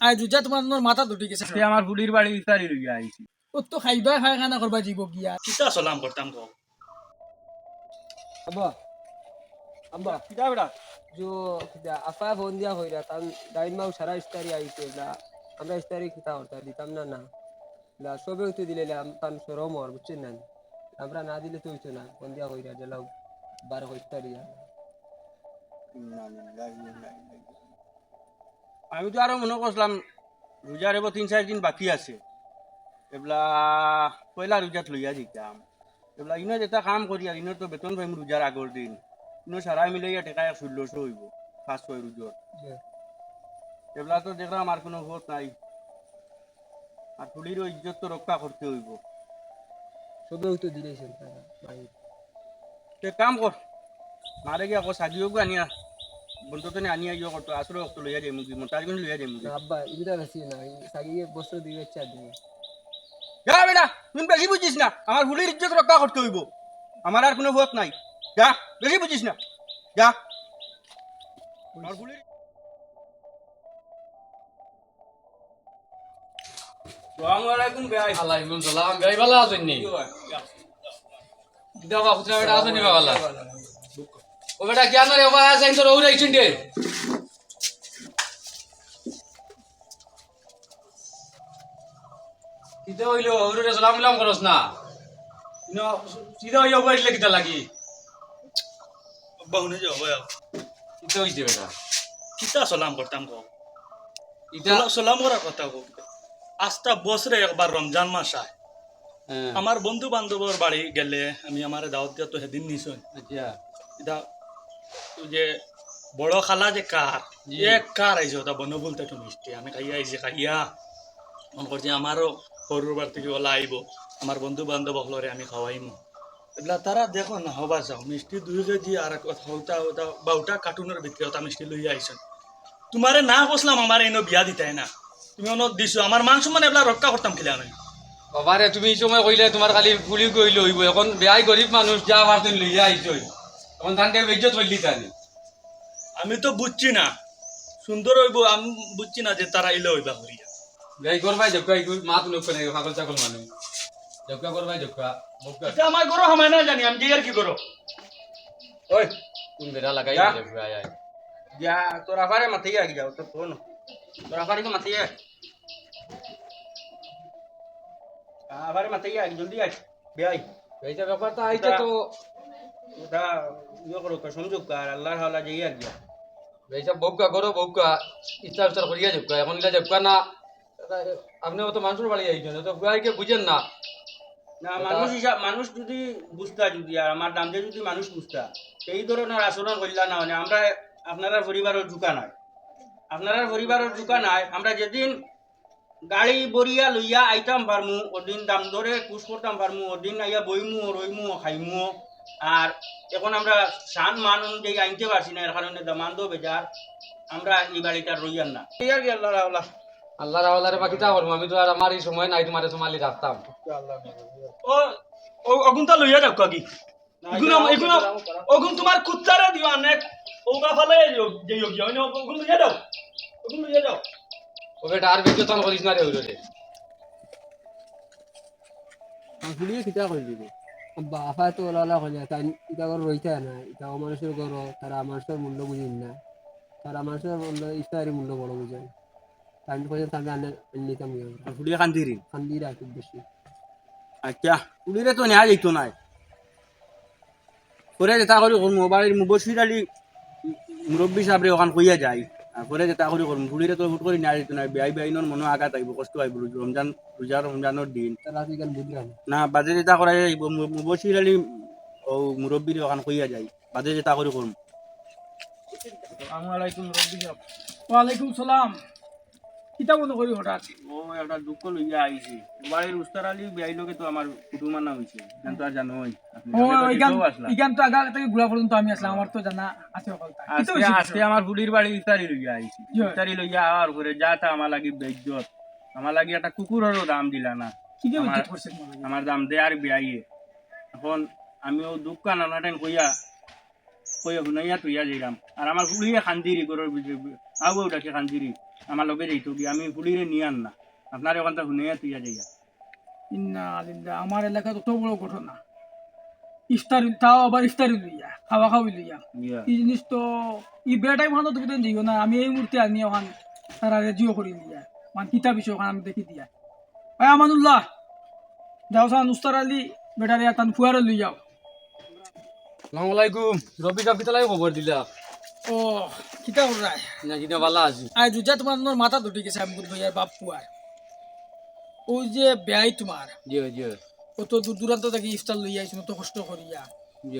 I দুজা তোমার তোমার মাথা দুটি গেছে সে আমার ফুলির বাড়ি ইফতারি লইয়া আইছি। ও তো খাইবা খাই খানা করবা জীব গিয়া কিতা সালাম করতাম কও আব্বা আব্বা। কিতা বেটা? जो আপা ফোন দিয়া হইরা তাম ডাইন মাউ সারা ইস্তারি আইছে না আমরা ইস্তারি কিতা করতা দিতাম না না। না সবে তো দিলে তান সরম আর বুঝছেন না? আমরা না দিলে তো হইতো না ফোন দিয়া হইরা জেলাও বার হইতারি আমি তো আরও মনে করছিলাম রোজা রেব তিন চার দিন বাকি আছে। এবলা পয়লা রোজাত লইয়া দিতাম এবলা ইনো যেটা কাম করি আর ইনো তো বেতন পাইম রোজার আগর দিন। ইনো সারা মিলাইয়া টেকা এক ষোলোশো হইব ফার্স্ট ছয় রোজর এবলা তো দেখলাম আর কোনো ভোট নাই। আর ফুলিরও ইজ্জত তো রক্ষা করতে হইব সবে তো দিলেছেন তারা ভাই কাম কর মারে গিয়া আকৌ সাজিও গো আনিয়া। বন্ধু তো আনিয়া গিয়ে করতো আসলে অক্ত লইয়া যাই মুগি কিন্তু লইয়া যাই মুগি আব্বা ইবিটা বেশি না সাগিয়ে বছর দিবে চার দিবে যা বেটা তুমি বেশি বুঝিস না আমার ফুলির ইজ্জত রক্ষা করতে হইব। আমার আর কোনো ভোট নাই। যা বেশি বুঝিস না। যা। আমার ফুলির আসসালামু আলাইকুম ভাই। আলাইকুম সালাম। ভাই ভালো আছেন নি? দেওয়া খুচরা বেটা আছেন নি বাবা ও বেটা কি আনারে ওবা আছেন তো রৌরা ইছুন দে কিতে হইল? ওরে সালাম মিলাম করস না। ন সিধা হইয়া বাইলে কিতা লাগি? বহুনে যাও ভাই কিতে হইছে বেটা? কিতা সালাম করতাম কও? ইটা সালাম করার কথা কও। আস্তা বছরে একবার রমজান মাস আয় হ্যাঁ, আমার বন্ধু বান্ধবর বাড়ি গেলে আমি আমার দাওয়াত দিয়া তো সেদিন নিছই আচ্ছা। এটা যে বড় খালা যে কার কার আইছে ওটা বন বলতে একটু মিষ্টি আমি খাইয়া আইছি খাইয়া মন করছি আমারও সৰুৰ বাৰ থেকে ওলা আহিব আমাৰ বন্ধু বান্ধৱ সকলৰে আমি এইবিলাক তারা দেখো না হবা যাও মিষ্টি দুই কেজি আর কার্টুনের ভিতরে ওটা মিষ্টি লইয়া আইছেন তোমারে না কসলাম আমার এনে বিয়া দিতাই না তুমি অনত দিছো আমার মান সম্মান এইবিলাক রক্ষা করতাম খেলে আমি বাবারে তুমি এই সময় কইলে তোমার খালি ফুলি কইলে হইব এখন বেয়াই গরিব মানুষ যা পারতেন লইয়া আইছই এখন তানকে বেজ্জত হইলি তানি আমি তো বুঝছি না। সুন্দর হইব আমি বুঝছি না যে তারা ইলে হইবা করিয়া বেয়াই করবাই জক্কা ইকু মা তুলক করে পাগল ছাগল মানুষ। জক্কা করবাই জক্কা বক্কা এটা আমার ঘরও সময় না জানি আমি যে আর কি করো? ওই। কোন বেড়া লাগাই যা। জক্কা আয় আয়। যা তোর আফারে মাথিয়ে আগে যাও তো ফোন। তোর আফারে মাথিয়ে আফারে মাথিয়ে আগে জলদি আয় বেআই এইটা ব্যাপারটা আইছে তো। ইয়ে করো তো সংযোগ কর আল্লাহর হাওলা যাই আর যা এইটা বক্কা করো বক্কা ইচ্ছা ইচ্ছা করিয়া জক্কা এখন ইলা জক্কা না। আপনি তো মানুষের বাড়ি আইছেন তো বেয়াইকে বুঝেন না। না মানুষ হিসাব মানুষ যদি বুঝতা যদি আর আমার দাম দিয়ে যদি মানুষ বুঝতা এই ধরনের আচরণ করলা না মানে আমরা আপনারা পরিবারের ঢুকা নাই। আপনারা পরিবারের ঢুকা নাই আমরা যেদিন গাড়ি বরিয়া লইয়া আইতাম পারমু ওদিন দাম ধরে কুশ করতাম পারমু ওদিন আইয়া বইমু রইমু খাইমু। আর এখন আমরা সান মান অনুযায়ী আনতে পারছি না এর কারণে দামান দো বেজার। আমরা এই বাড়িটা রইয়ার না। এই আর কি আল্লাহ আল্লাহ আল্লাহ রাওয়ালারে বাকিটা করব আমি তো আর আমার এই সময় নাই তোমার তোমালি রাখতাম। ও অগুনটা লইয়া যাও কাকি। ওগুন তোমার কুত্তারে দিও অনেক ওগা ফালে যে যোগ্য। হয় না ওগুন লইয়া যাও। ওগুন লইয়া যাও। ও বেটা আর বেজ্জত করিস না রে ওই রে কিতা করে দিব আফা তো ওলা কইলে তাই ইটা করে রইতে না। ইটা মানুষের ঘর তারা মানুষের মূল্য বুঝেন না। তারা মানুষের মূল্য ইস্তারি মূল্য বড় বুঝেন। তাই কইছে তাহলে আনে নিতাম ফুলিয়ে খান্দিরি খান্দিরা খুব বেশি। আচ্ছা ফুলিরে তো নেওয়া যেত নাই করে যেটা করি বাড়ির মুবশির আলী মুরব্বী সাহেবরে ওখান কইয়া যায় করে যেটা করি করমু ফুলিরে তো ভোট করে নাই নাই বেআই বেআইনের মনে আঘাত আইব কষ্ট আইব রমজান ৰোজা রমজানের দিন। না বাজে যেটা করা আহিব মুবশির আলী ও মুরব্বীর ওখান কইয়া যায় বাজে যেটা করি করমু আসসালামু আলাইকুম ওয়ালাইকুম সালাম। কিতা মনে করি হঠাৎ? ও একটা দুঃখ লইয়া আইছি। বাড়ির উস্তার আলী বেআই লোকে তো আমার কুটুমানা হয়েছে তো আর জানোই আপনি তো ইগান তো আগা থেকে ঘুরা পর্যন্ত আমি আসলাম আমার তো জানা আছে আজকে আজকে আমার ফুলির বাড়ি ইফতারি লইয়া আইছি। ইফতারি লইয়া আর করে যা তা আমার লাগি বেজ্জত। আমার লাগি একটা কুকুরেরও দাম দিলা না। আমার- দাম দে আর বিয়াইয়ে এখন আমিও দুঃখ নানাটেন কইয়া কইয়া শুনাইয়া তুইয়া যাইলাম আর আমার ফুলিয়ে খান্দিরি গরুর আবু ওটাকে খান্দিরি। আমার লগে যাইতো গিয়ে আমি পুলিরে নিয়ে আন না। আপনার ওখানটা শুনে তুইয়া যাইয়া ইন্না আলিল্লাহ আমার এলাকায় অত বড় ঘটনা ইফতারি তাও আবার ইফতারি লইয়া খাওয়া খাওয়াই লইয়া ইয়া। এই জিনিস তো ই বেটাই ভালো তুমি তো দিও না আমি এই মুহূর্তে আনি ওখান তারা রেজিও করি দিয়া মানে কিতাব বিষয় ওখানে আমি দেখি দিয়া। ভাই আমানুল্লাহ যাও সান উস্তার আলী বেটারে তান ফুয়ারে লই যাও। সালাম আলাইকুম। রবি কাপ কিতা লাগে খবর দিলা? ও রায় না আছি। আই দুজা তোমার তোমার মাথা দুটি গেছে আমি বুধ ভাইয়ার বাপ পুয়ার ওই যে ব্যয় তোমার জি জি কত দূর দূরান্ত থেকে ইফতার লইয়া আইছো তো কষ্ট করিয়া জি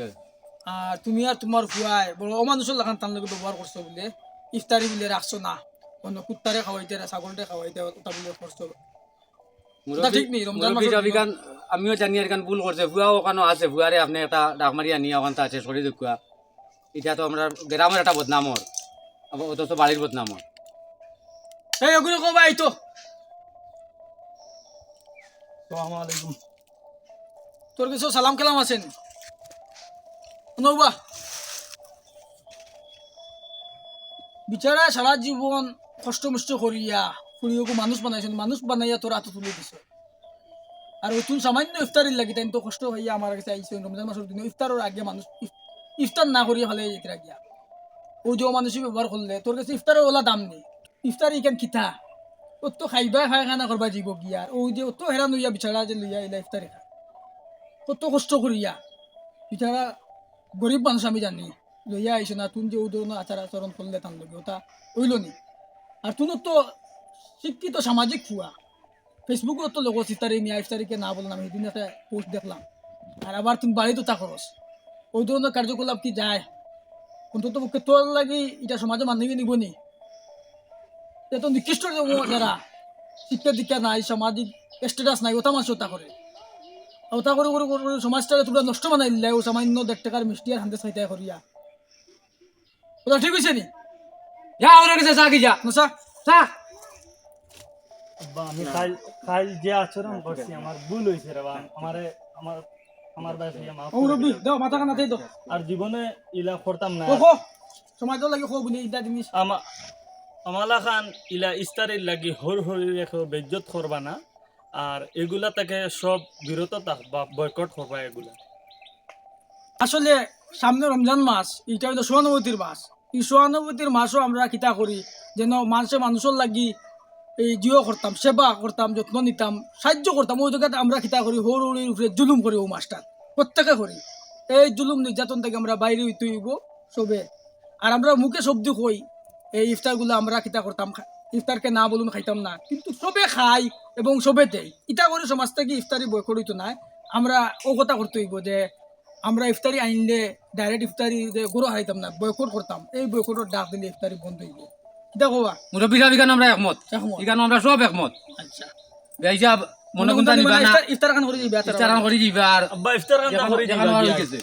আর তুমি আর তোমার ফুয়াই বড় অমানুষের লাগান তার লগে ব্যবহার করছ বলে। ইফতারি বলে রাখছো না। অন্য কুত্তারে খাওয়াইতে ছাগলটে খাওয়াইতে ওটা বলে করছ ঠিক নেই রমজান আমিও জানি আর কান ভুল করছে ভুয়া ওখানে আছে ভুয়ারে আপনি একটা ডাক মারিয়া নিয়ে ওখান আছে সরি দেখুয়া এটা তো আমরা গ্রামের একটা বদনামর আবার অথচ বাড়ির বদনামর এই ওগুলো কবা এই তো। আলাইকুম। তোর কিছু সালাম কালাম আছেন নৌবা। বিচারা সারা জীবন কষ্ট মষ্ট করিয়া ফুরিওকে মানুষ বানাইছেন মানুষ বানাইয়া তোর হাতে তুলে দিছে। আর ওই তুই সামান্য ইফতারির লাগি তাই তো কষ্ট হইয়া আমার কাছে আইছে। রমজান মাসের দিনে ইফতারের আগে মানুষ ইফতার না করিয়া ভালো যেতে রাখিয়া ওই যে মানুষই ব্যবহার করলে, তোর কাছে ইফতারের ওলা দাম নেই। ইফতার ইখান কিতা? ও তো খাইবা খাই খানা করবা জীব গিয়া আর? ওই যে ও তো হেরান হইয়া বিচারা যে লইয়া ইলা ইফতারি খা কত কষ্ট করিয়া। বিচারা গরিব মানুষ আমি জানি। লইয়া আইসো না তুমি যে ও ধরনের আচার আচরণ করলে তার লগে ওটা হইল নি। আর তুই তো শিক্ষিত সামাজিক ফুয়া ফেসবুকও তো লোক ইফতারি নিয়ে ইফতারিকে না বললাম সেদিন একটা পোস্ট দেখলাম। আর আবার তুমি বাড়িতে তা খরচ ওই ধরনের কার্যকলাপ কি যায়? অন্তত পক্ষে তোর লাগি এটা সমাজে মানবি নিব নি এত নিকৃষ্ট যারা। শিক্ষা দীক্ষা নাই, সামাজিক স্ট্যাটাস নাই, ওটা মানুষ ওটা করে। ওটা করে করে করে করে সমাজটাকে নষ্ট বানাই দিলে ও সামান্য দেড় টাকার মিষ্টি আর হান্তে চাইতে করিয়া। ওটা ঠিক হয়েছে নি? যা, ওরা কাছে চা কি যা নসা চা আমি কাল কাল যে আচরণ করছি, আমার ভুল হয়েছে রে, বা আমারে আমার আমার বাসে মাফ ও রবি দাও মাথা কানা দাও আর জীবনে ইলা করতাম না ও খো সমাজ লাগে খো বলি এটা জিনিস আমা আমালা খান ইলা ইস্তারির লাগি হর হরি রেখে বেজ্জত করবা না। আর এগুলা থেকে সব বিরত থাকবা বয়কট করবা এগুলা। আসলে সামনে রমজান মাস এটা হলো সোহানুভূতির মাস এই সোহানুভূতির মাসও আমরা কিতা করি? যেন মানুষে মানুষের লাগি এই জিও করতাম, সেবা করতাম, যত্ন নিতাম, সাহায্য করতাম, ওই জায়গাতে আমরা কিতা করি উপরে জুলুম করি ও মাসটা প্রত্যেকে করি। এই জুলুম নির্যাতন থেকে আমরা বাইরে সবে। আর আমরা মুখে শব্দ কই, এই ইফতারগুলো আমরা কিতা করতাম ইফতারকে না বলুন খাইতাম না, কিন্তু সবে খাই এবং সবে ইটা করে সমাজ থেকে ইফতারি বই করিত নাই আমরা ও কথা করতে হইব যে, আমরা ইফতারি আইনলে ডাইরেক্ট ইফতারি যে গরু হারাইতাম না, বয়কট করতাম। এই বয়কটের ডাক দিলে ইফতারি বন্ধ হইব। কবা মুরব্বী রবি খান আমরা একমত। এখানে আমরা সব একমত। আচ্ছা। মনে কোনটা নিবা না। ইফতার- ইফতার খান করে দিবে ইচ্ছা করি দিবা আব্বা ইফতার কান্দা করে দিবা। ভালো গিয়া। গেছে।